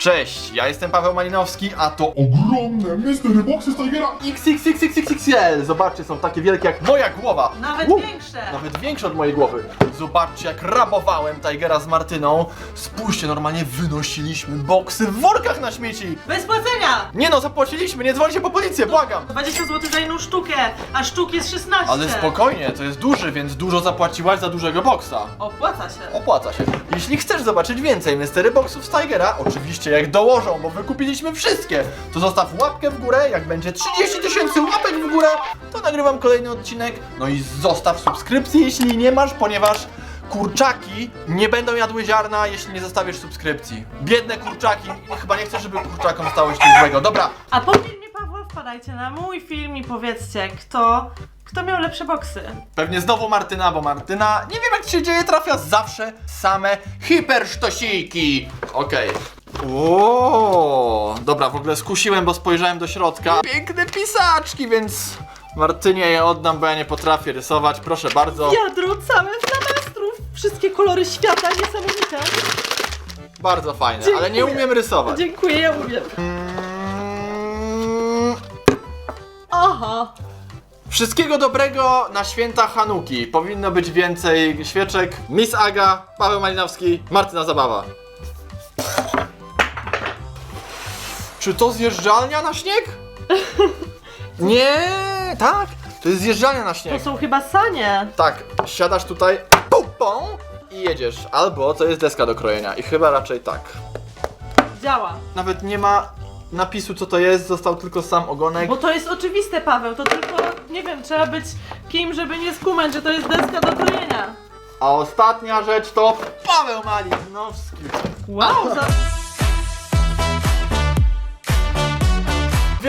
Cześć, ja jestem Paweł Malinowski, a to Ogromne mystery boxy z Tigera XXXXXL. Zobaczcie, są takie wielkie jak moja głowa. Nawet większe. Nawet większe od mojej głowy. Zobaczcie, jak rabowałem Tigera z Martyną. Spójrzcie, normalnie wynosiliśmy boksy w workach na śmieci. Bez płacenia! Nie no, zapłaciliśmy, nie dzwońcie po policję, błagam. 20 zł za jedną sztukę, a sztuk jest 16. Ale spokojnie, to jest duży, więc dużo zapłaciłaś za dużego boksa. Opłaca się. Opłaca się. Jeśli chcesz zobaczyć więcej Mystery Boxów z Tigera, oczywiście jak dołożą, bo wykupiliśmy wszystkie, to zostaw łapkę w górę, jak będzie 30 tysięcy łapek w górę, to nagrywam kolejny odcinek, no i zostaw subskrypcję, jeśli nie masz, ponieważ kurczaki nie będą jadły ziarna, jeśli nie zostawisz subskrypcji. Biedne kurczaki, chyba nie chcę, żeby kurczakom stało się coś złego. Dobra, A po filmie Pawła wpadajcie na mój film i powiedzcie, kto, kto miał lepsze boksy. Pewnie znowu Martyna, bo Martyna, nie wiem jak ci się dzieje, trafia zawsze same hipersztosiki. Okej. O, dobra, w ogóle skusiłem, bo spojrzałem do środka. Piękne pisaczki, więc Martynie je oddam, bo ja nie potrafię rysować. Proszę bardzo. Jadro całe flamastrów, wszystkie kolory świata, niesamowite. Bardzo fajne, Dziękuję. ale nie umiem rysować. Dziękuję, ja umiem. Mm, Aha. Wszystkiego dobrego na święta Hanuki. Powinno być więcej świeczek. Miss Aga, Paweł Malinowski, Martyna Zabawa. Czy to zjeżdżalnia na śnieg? Nie, tak. To jest zjeżdżalnia na To śnieg. są chyba sanie. Tak, siadasz tutaj pupą i jedziesz. Albo to jest deska do krojenia. I chyba raczej tak. Działa. Nawet nie ma napisu co to jest, został tylko sam ogonek. Bo to jest oczywiste, Paweł, to tylko, nie wiem, trzeba być kim, żeby nie skumać, że to jest deska do krojenia. A ostatnia rzecz to Paweł Malinowski. Wow, za...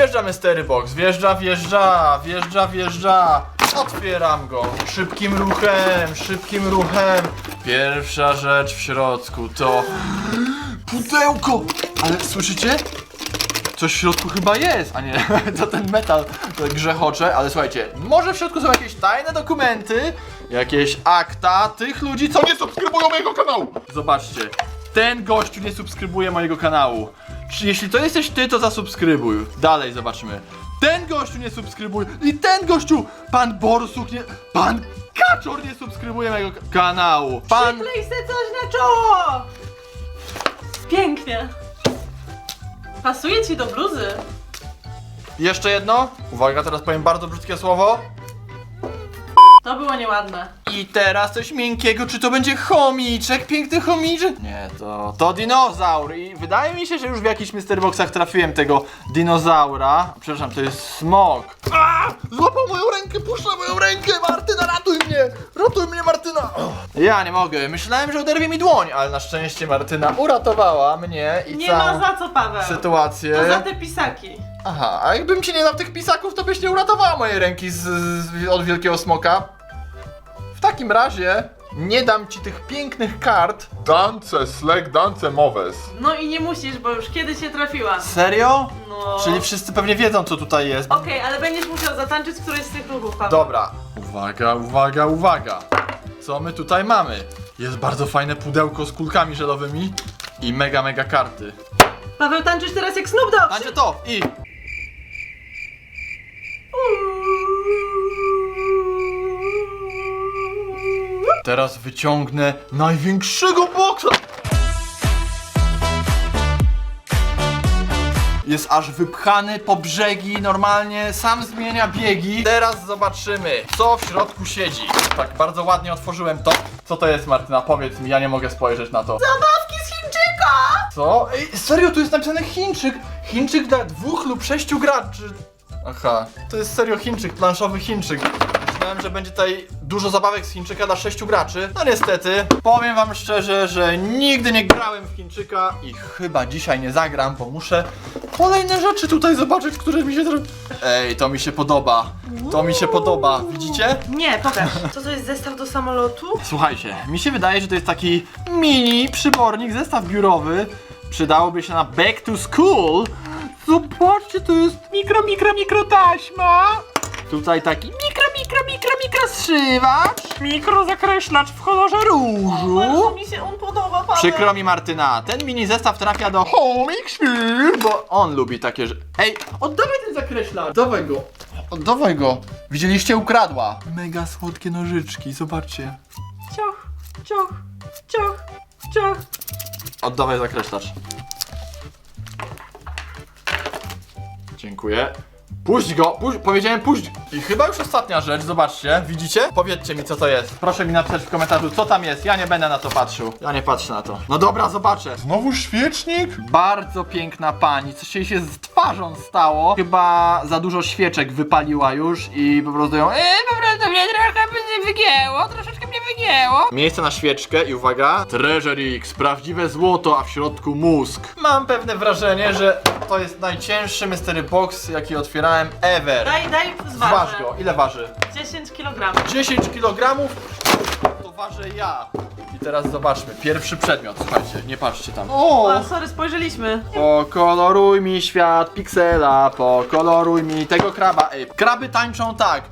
Wjeżdża Mystery Box, wjeżdża, wjeżdża, wjeżdża, wjeżdża. Otwieram go szybkim ruchem, szybkim ruchem. Pierwsza rzecz w środku to pudełko. Ale słyszycie? Coś w środku chyba jest, a nie, to ten metal grzechocze, ale słuchajcie, może w środku są jakieś tajne dokumenty, jakieś akta tych ludzi, co nie subskrybują mojego kanału. Zobaczcie, ten gościu nie subskrybuje mojego kanału. Jeśli to jesteś ty, to zasubskrybuj. Dalej zobaczmy. Ten gościu nie subskrybuje i ten gościu, pan Borsuk nie, pan Kaczor nie subskrybuje mojego ka- kanału. Pan... Przyklej se coś na czoło! Pięknie. Pasuje ci do bluzy. Jeszcze jedno. Uwaga, teraz powiem bardzo brzydkie słowo. To było nieładne. I teraz coś miękkiego, czy to będzie chomiczek, piękny chomiczek? Nie, to, to dinozaur i wydaje mi się, że już w jakichś Mystery Boxach trafiłem tego dinozaura. Przepraszam, to jest smok. A! Złapał moją rękę, puszcza moją rękę, Martyna, ratuj mnie! Ratuj mnie, Martyna! Ja nie mogę, myślałem, że oderwie mi dłoń, ale na szczęście Martyna uratowała mnie i Nie całą ma za co, Paweł. sytuację. To za te pisaki. Aha, a jakbym ci nie dał tych pisaków, to byś nie uratowała mojej ręki z, z, od wielkiego smoka. W takim razie nie dam ci tych pięknych kart. Dance Slack Dance Moves. No i nie musisz, bo już kiedyś się trafiłam. Serio? No. Czyli wszyscy pewnie wiedzą, co tutaj jest. Okej, ale będziesz musiał zatańczyć któryś z tych ruchów, Paweł. Dobra. Uwaga, uwaga, uwaga. Co my tutaj mamy? Jest bardzo fajne pudełko z kulkami żelowymi i mega, mega karty. Paweł, tańczysz teraz jak Snoop Dogg. Tańczę to i... Teraz wyciągnę największego boksa! Jest aż wypchany po brzegi, normalnie sam zmienia biegi. Teraz zobaczymy, co w środku siedzi. Tak, bardzo ładnie otworzyłem to. Co to jest, Martyna? Powiedz mi, ja nie mogę spojrzeć na to. Zabawki z Chińczyka! Co? Ej, serio, tu jest napisane Chińczyk. Chińczyk dla dwóch lub sześciu graczy. Aha, to jest serio Chińczyk, planszowy Chińczyk. Myślałem, że będzie tutaj dużo zabawek z Chińczyka dla sześciu graczy. No niestety, powiem wam szczerze, że nigdy nie grałem w Chińczyka i chyba dzisiaj nie zagram, bo muszę kolejne rzeczy tutaj zobaczyć, które mi się... tro- Ej, to mi się podoba. To mi się podoba, widzicie? Nie, pokaż. Co to jest zestaw do samolotu? Słuchajcie, mi się wydaje, że to jest taki mini przybornik, zestaw biurowy. Przydałoby się na back to school. Zobaczcie, to jest mikro, mikro, mikro taśma. Tutaj taki mikro, mikro, mikro, mikro zszywacz. Mikrozakreślacz w kolorze różu. Bardzo mi się on podoba, Paweł. Przykro mi Martyna, ten mini zestaw trafia do Homik Świr, bo on lubi takie rzeczy. Ej, oddawaj ten zakreślacz. Oddawaj go. Oddawaj go. Widzieliście, ukradła. Mega słodkie nożyczki, zobaczcie. Cioch, cioch, cioch, cioch. Oddawaj zakreślacz. Dziękuję. Puść go, puść, powiedziałem puść. I chyba już ostatnia rzecz, zobaczcie, widzicie? Powiedzcie mi co to jest. Proszę mi napisać w komentarzu co tam jest, ja nie będę na to patrzył. Ja nie patrzę na to. No dobra, zobaczę. Znowu świecznik? Bardzo piękna pani, coś jej się z twarzą stało. Chyba za dużo świeczek wypaliła już i po prostu ją... Eee, po prostu mnie trochę wygięło, troszeczkę Miejsce na świeczkę i uwaga... Treasure X, prawdziwe złoto, a w środku mózg. Mam pewne wrażenie, że to jest najcięższy mystery box, jaki otwierałem ever. Daj, daj, Zważ zważę. go, ile waży? 10 kg. 10 kg to ważę ja. I teraz zobaczmy, pierwszy przedmiot, słuchajcie, nie patrzcie tam. O! O, sorry, spojrzeliśmy. Pokoloruj mi świat piksela, pokoloruj mi tego kraba. Ej, kraby tańczą tak.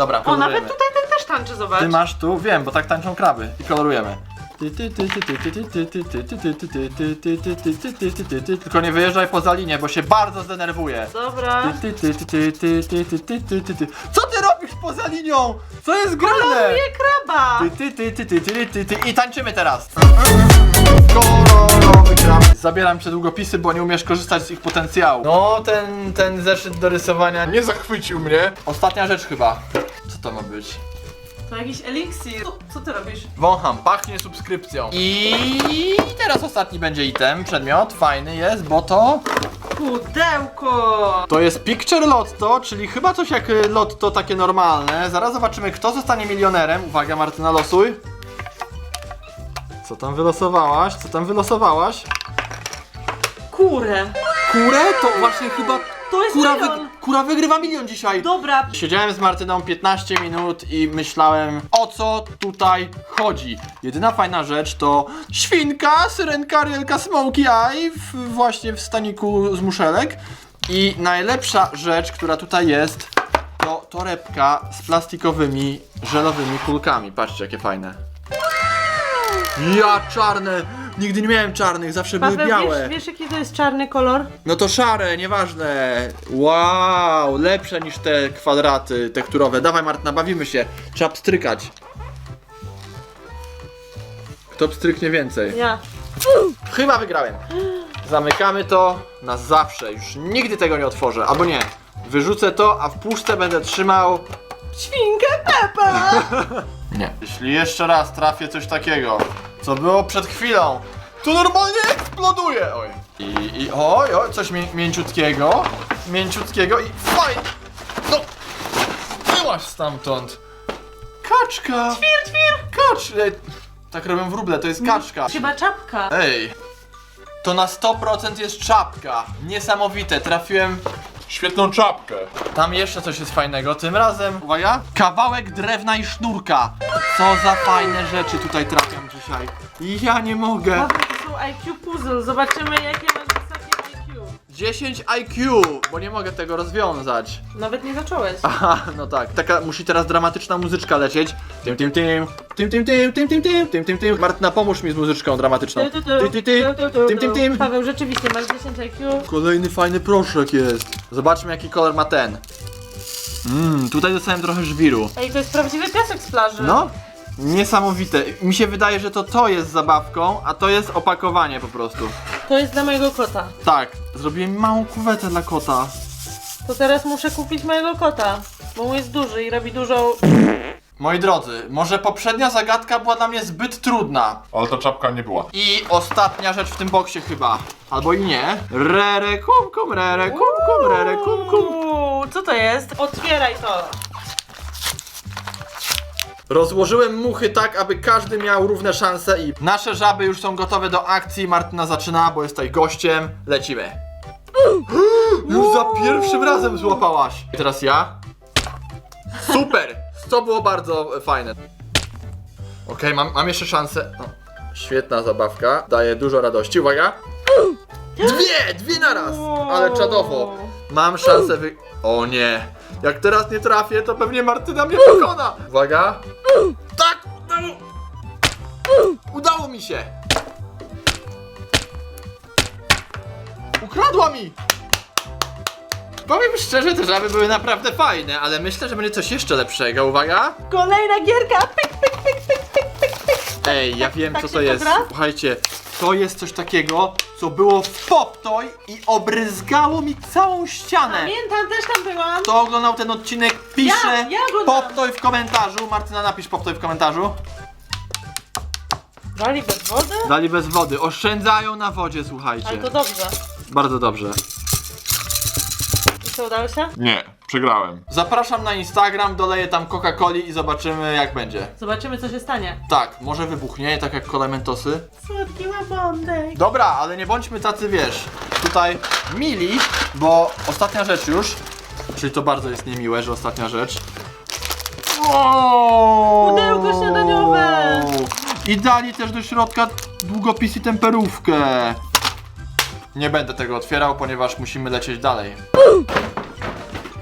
Dobra, O, kolorujemy. nawet tutaj ten też tańczy, zobacz. Ty masz tu, wiem, bo tak tańczą kraby. I kolorujemy. Tylko nie wyjeżdżaj poza linię, bo się bardzo zdenerwuję. Dobra. Co ty robisz poza linią? Co jest grane? Koloruję kraba. I tańczymy teraz. Kolorowy krab. Zabieram cię długopisy, bo nie umiesz korzystać z ich potencjału. No, ten, ten zeszyt do rysowania. Nie zachwycił mnie. Ostatnia rzecz chyba. Co to ma być? To jakiś eliksir. Co, co ty robisz? Wącham, pachnie subskrypcją. I teraz ostatni będzie item, przedmiot, fajny jest, bo to... Pudełko. To jest Picture Lotto, czyli chyba coś jak y, Lotto takie normalne. Zaraz zobaczymy, kto zostanie milionerem. Uwaga, Martyna, losuj. Co tam wylosowałaś? Co tam wylosowałaś? Kurę. Kurę? To właśnie chyba... To jest Kura, milion. Kura wygrywa milion dzisiaj. Dobra. Siedziałem z Martyną 15 minut i myślałem, o co tutaj chodzi. Jedyna fajna rzecz to świnka, syrenka, rielka, smoky eye w, właśnie w staniku z muszelek. I najlepsza rzecz, która tutaj jest, to torebka z plastikowymi, żelowymi kulkami. Patrzcie, jakie fajne. Ja czarne! Nigdy nie miałem czarnych, zawsze były Paweł, białe. wiesz, wiesz jaki to jest czarny kolor? No to szare, nieważne. Wow, lepsze niż te kwadraty tekturowe. Dawaj Martyna, bawimy się. Trzeba pstrykać. Kto pstryknie więcej? Ja. Chyba wygrałem. Zamykamy to na zawsze. Już nigdy tego nie otworzę. Albo nie. Wyrzucę to, a w puszce będę trzymał. Świnkę Pepa. Nie. Jeśli jeszcze raz trafię coś takiego, co było przed chwilą, to normalnie eksploduje. Oj. I, i oj, oj, coś mię, mięciutkiego. Mięciutkiego i fajnie. No. Byłaś stamtąd. Kaczka. Ćwir, ćwir. Kacz. Ej, Tak robią wróble, to jest kaczka. Chyba czapka. Ej. To na 100% jest czapka. Niesamowite, trafiłem Świetną czapkę. Tam jeszcze coś jest fajnego, tym razem, uwaga, kawałek drewna i sznurka. Co za fajne rzeczy tutaj trafiam dzisiaj. Ja nie mogę. Paweł, to są IQ puzzle. Zobaczymy jakie masz wysokie IQ. 10 IQ, bo nie mogę tego rozwiązać. Nawet nie zacząłeś. Aha, no tak. Taka musi teraz dramatyczna muzyczka lecieć. Tym, tym, tym, tym, tym, tym, tym, tym, tym, tym, tym, tym. Martyna, pomóż mi z muzyczką dramatyczną. Ty, ty, ty, tu, tu, tym, tym, tu. tym. Paweł, rzeczywiście masz 10 IQ. Kolejny fajny proszek jest. Zobaczmy jaki kolor ma ten. Mmm, tutaj dostałem trochę żwiru. Ej, to jest prawdziwy piasek z plaży. No, niesamowite. Mi się wydaje, że to to jest zabawką, a to jest opakowanie po prostu. To jest dla mojego kota. Tak, zrobiłem małą kuwetę dla kota. To teraz muszę kupić mojego kota. Bo mój jest duży i robi dużo... Moi drodzy, może poprzednia zagadka była dla mnie zbyt trudna. Ale ta czapka nie była. I ostatnia rzecz w tym boksie chyba. Albo i nie. Rere kum kum, rere kum kum, rere kum kum. Uuu, co to jest? Otwieraj to. Rozłożyłem muchy tak, aby każdy miał równe szanse i nasze żaby już są gotowe do akcji. Martyna zaczyna, bo jest tutaj gościem. Lecimy. Już za pierwszym razem złapałaś. I teraz ja. Super! To było bardzo fajne. Okej, mam, mam jeszcze szansę. O, świetna zabawka. Daje dużo radości. Uwaga. Dwie! Dwie naraz! Ale czadowo. Mam szansę wy... O nie. Jak teraz nie trafię, to pewnie Martyna mnie pokona. Uwaga. Tak! udało- Udało mi się! Ukradła mi! Powiem szczerze, te żaby były naprawdę fajne, ale myślę, że będzie coś jeszcze lepszego. Uwaga! Kolejna gierka! Pyk, pyk, pyk, pyk, pyk, pyk, pyk. Ej, ja wiem tak co to jest. Słuchajcie, to jest coś takiego, co było w Poptoy i obryzgało mi całą ścianę. Pamiętam, też tam byłam. Kto oglądał ten odcinek, pisze Ja, ja oglądałam. Poptoy w komentarzu. Martyna, napisz Poptoy w komentarzu. Dali bez wody? Dali bez wody, oszczędzają na wodzie, słuchajcie. Ale to dobrze. Bardzo dobrze. I co, udało się? Nie, przegrałem. Zapraszam na Instagram, doleję tam Coca-Coli i zobaczymy jak będzie. Zobaczymy, co się stanie. Tak, może wybuchnie, tak jak kolej mentosy. Słodki łabądek. Dobra, ale nie bądźmy tacy, wiesz, tutaj mili, bo ostatnia rzecz już, czyli to bardzo jest niemiłe, że ostatnia rzecz. Wow! Pudełko śniadaniowe! I dali też do środka długopis i temperówkę. Nie będę tego otwierał, ponieważ musimy lecieć dalej.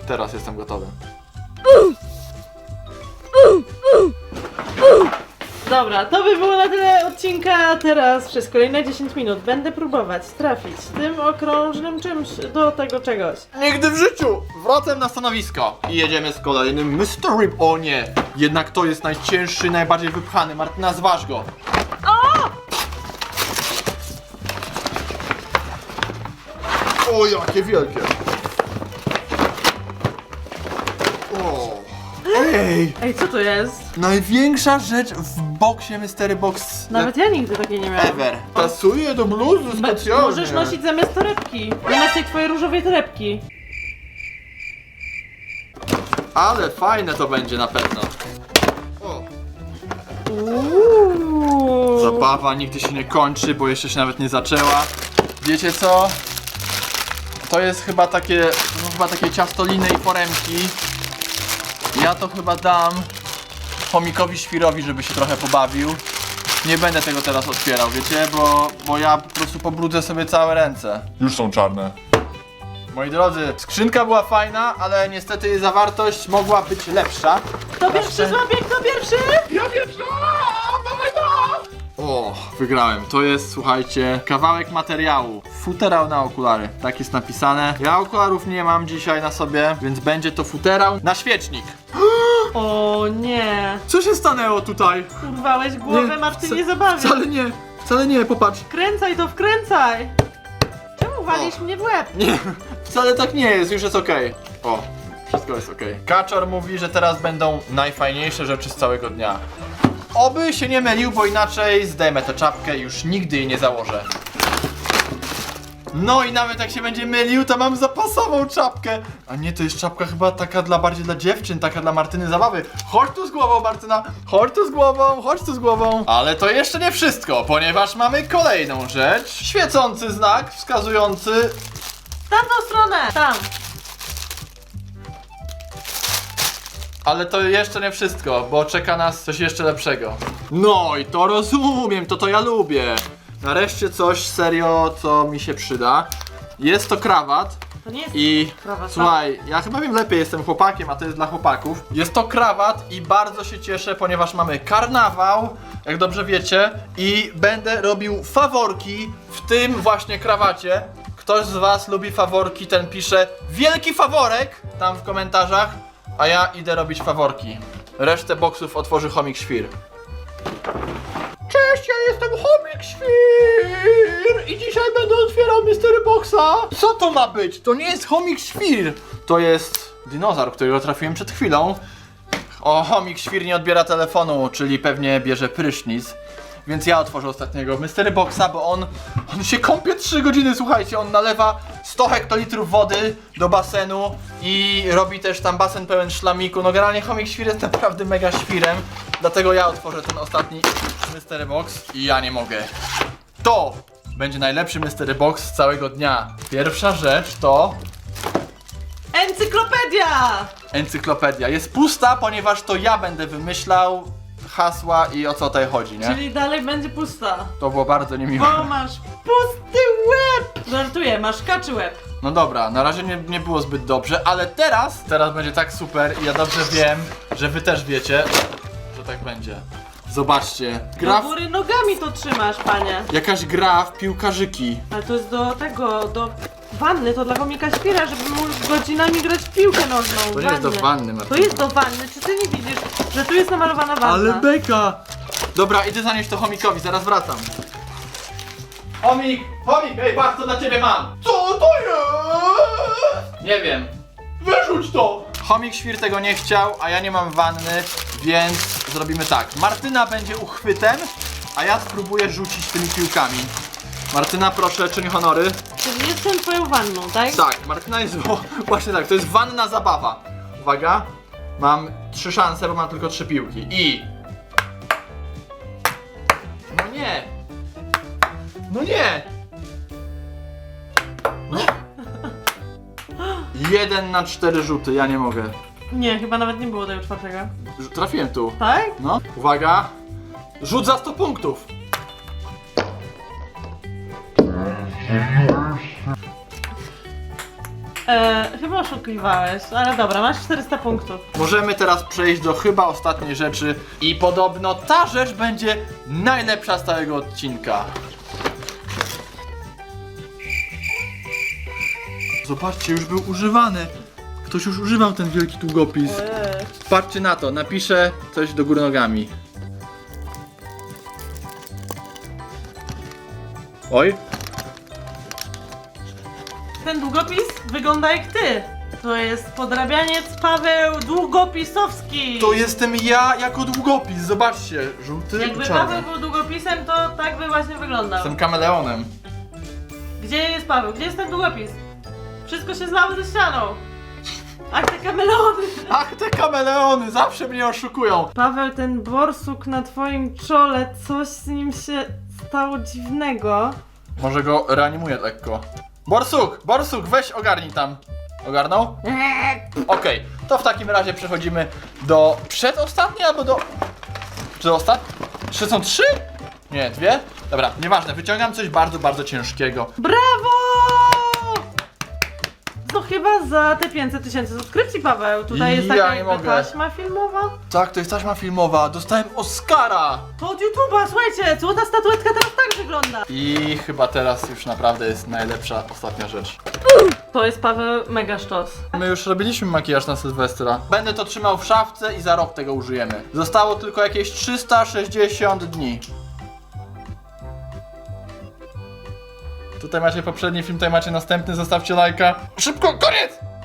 Teraz jestem gotowy. Dobra, to by było na tyle odcinka. a Teraz przez kolejne 10 minut będę próbować trafić tym okrążnym czymś do tego czegoś. Nigdy w życiu! Wracam na stanowisko i jedziemy z kolejnym Mystery... O nie! Jednak to jest najcięższy, najbardziej wypchany. Martyna, zważ go! O, jakie wielkie! Ej! Ej, co to jest? Największa rzecz w boksie Mystery Box Nawet ja nigdy takiej nie miałam. ever. Pasuje do bluzy specjalnie. Możesz nosić zamiast torebki. Zamiast tej twojej różowej torebki. Ale fajne to będzie na pewno. O. Uuu. Zabawa nigdy się nie kończy, bo jeszcze się nawet nie zaczęła. Wiecie co? To jest chyba takie, no chyba takie ciasto liny i foremki. Ja to chyba dam chomikowi świrowi, żeby się trochę pobawił. Nie będę tego teraz otwierał, wiecie, bo, bo ja po prostu pobrudzę sobie całe ręce. Już są czarne. Moi drodzy, skrzynka była fajna, ale niestety jej zawartość mogła być lepsza. Kto pierwszy złapie? Kto pierwszy? Ja pierwszy! O, wygrałem. To jest, słuchajcie, kawałek materiału. Futerał na okulary. Tak jest napisane. Ja okularów nie mam dzisiaj na sobie, więc będzie to futerał na świecznik. O nie. Co się stanęło tutaj? Urwałeś głowę Martynie zabawie. Wcale nie, wcale nie, popatrz. Wkręcaj to, wkręcaj! Czemu walisz mnie w łeb? Nie, wcale tak nie jest, już jest okej. O, wszystko jest okej. Kaczor mówi, że teraz będą najfajniejsze rzeczy z całego dnia. Oby się nie mylił, bo inaczej zdejmę tę czapkę i już nigdy jej nie założę. No i nawet jak się będzie mylił, to mam zapasową czapkę. A nie, to jest czapka chyba taka dla bardziej dla dziewczyn, taka dla Martyny zabawy. Chodź tu z głową, Martyna. Chodź tu z głową, chodź tu z głową. Ale to jeszcze nie wszystko, ponieważ mamy kolejną rzecz. Świecący znak wskazujący tamtą stronę! Tam! Ale to jeszcze nie wszystko, bo czeka nas coś jeszcze lepszego. No i to rozumiem, to to ja lubię. Nareszcie coś serio, co mi się przyda. Jest to krawat To nie jest i Krawata? słuchaj, ja chyba wiem lepiej, jestem chłopakiem, a to jest dla chłopaków. Jest to krawat i bardzo się cieszę, ponieważ mamy karnawał, jak dobrze wiecie, i będę robił faworki w tym właśnie krawacie. Ktoś z was lubi faworki, ten pisze wielki faworek tam w komentarzach, a ja idę robić faworki. Resztę boksów otworzy Chomik Świr. Cześć, ja jestem Chomik Świr i dzisiaj będę otwierał Mystery Boxa. Co to ma być? To nie jest Chomik Świr. To jest dinozaur, którego trafiłem przed chwilą. O, Chomik Świr nie odbiera telefonu, czyli pewnie bierze prysznic. Więc ja otworzę ostatniego Mystery Boxa, bo on, on się kąpie 3 godziny, słuchajcie, on nalewa 100 hektolitrów wody do basenu i robi też tam basen pełen szlamiku. No generalnie Chomik Świr jest naprawdę mega świrem, dlatego ja otworzę ten ostatni Mystery Box i ja nie mogę. To będzie najlepszy Mystery Box z całego dnia. Pierwsza rzecz to Encyklopedia! encyklopedia. Jest pusta, ponieważ to ja będę wymyślał hasła i o co tutaj chodzi, nie? Czyli dalej będzie pusta. To było bardzo niemiłe. Bo masz pusty łeb! Żartuję, masz kaczy łeb. No dobra, na razie nie, nie było zbyt dobrze, ale teraz, teraz będzie tak super i ja dobrze wiem, że wy też wiecie, że tak będzie. Zobaczcie, gra Do w, góry nogami to trzymasz, panie. jakaś gra w piłkarzyki. Ale to jest do tego, do wanny, to dla chomika świra, żeby mógł godzinami grać w piłkę nożną. To nie jest do wanny, To Martyna. jest do wanny, czy ty nie widzisz, że tu jest namalowana wanna? Ale beka! Dobra, idę zanieść to chomikowi, zaraz wracam. Chomik! Chomik! Ej, patrz, co dla ciebie mam! Co to jest? Nie wiem. Wyrzuć to! Chomik świr tego nie chciał, a ja nie mam wanny, więc zrobimy tak. Martyna będzie uchwytem, a ja spróbuję rzucić tymi piłkami. Martyna, proszę, czyń honory. Czyli jestem twoją wanną, tak? Tak, Martyna jest właśnie tak, to jest wanna zabawa. Uwaga, mam trzy szanse, bo mam tylko trzy piłki. I. No nie! No nie! No. Jeden na cztery rzuty, ja nie mogę. Nie, chyba nawet nie było tego czwartego. Rzu- Trafiłem tu. Tak? No, uwaga. Rzut za 100 punktów. E, chyba oszukiwałeś, ale dobra, masz 400 punktów. Możemy teraz przejść do chyba ostatniej rzeczy i podobno ta rzecz będzie najlepsza z całego odcinka. Zobaczcie, już był używany. Ktoś już używał ten wielki długopis. Ojej. Patrzcie na to, napiszę coś do góry nogami. Oj, Ten długopis wygląda jak ty. To jest podrabianiec Paweł Długopisowski. to jestem ja jako długopis, zobaczcie. Żółty Jakby i czarny. Paweł był długopisem, to tak by właśnie wyglądał. Jestem kameleonem. Gdzie jest Paweł? Gdzie jest ten długopis? Wszystko się zlało ze ścianą. Ach, te kameleony. Ach, te kameleony, zawsze mnie oszukują. Paweł, ten borsuk na twoim czole, coś z nim się stało dziwnego. Może go reanimuję lekko. Borsuk, Borsuk, weź ogarnij tam. Ogarnął? Okej, to w takim razie przechodzimy do przedostatniej albo do... Czy? Czy są trzy? Nie, dwie? Dobra, nieważne, wyciągam coś bardzo, bardzo ciężkiego. Brawo! To chyba za te 500 tysięcy subskrypcji, Paweł. Tutaj jest Ja taka nie jakby mogę. taśma filmowa. Tak, to jest taśma filmowa, dostałem Oscara! To od YouTube'a, słuchajcie, złota statuetka teraz tak wygląda. I chyba teraz już naprawdę jest najlepsza ostatnia rzecz. To jest Paweł mega sztos. My już robiliśmy makijaż na Sylwestra. Będę to trzymał w szafce i za rok tego użyjemy. Zostało tylko jakieś 360 dni. Tutaj macie poprzedni film, tutaj macie następny, zostawcie lajka. Szybko, koniec!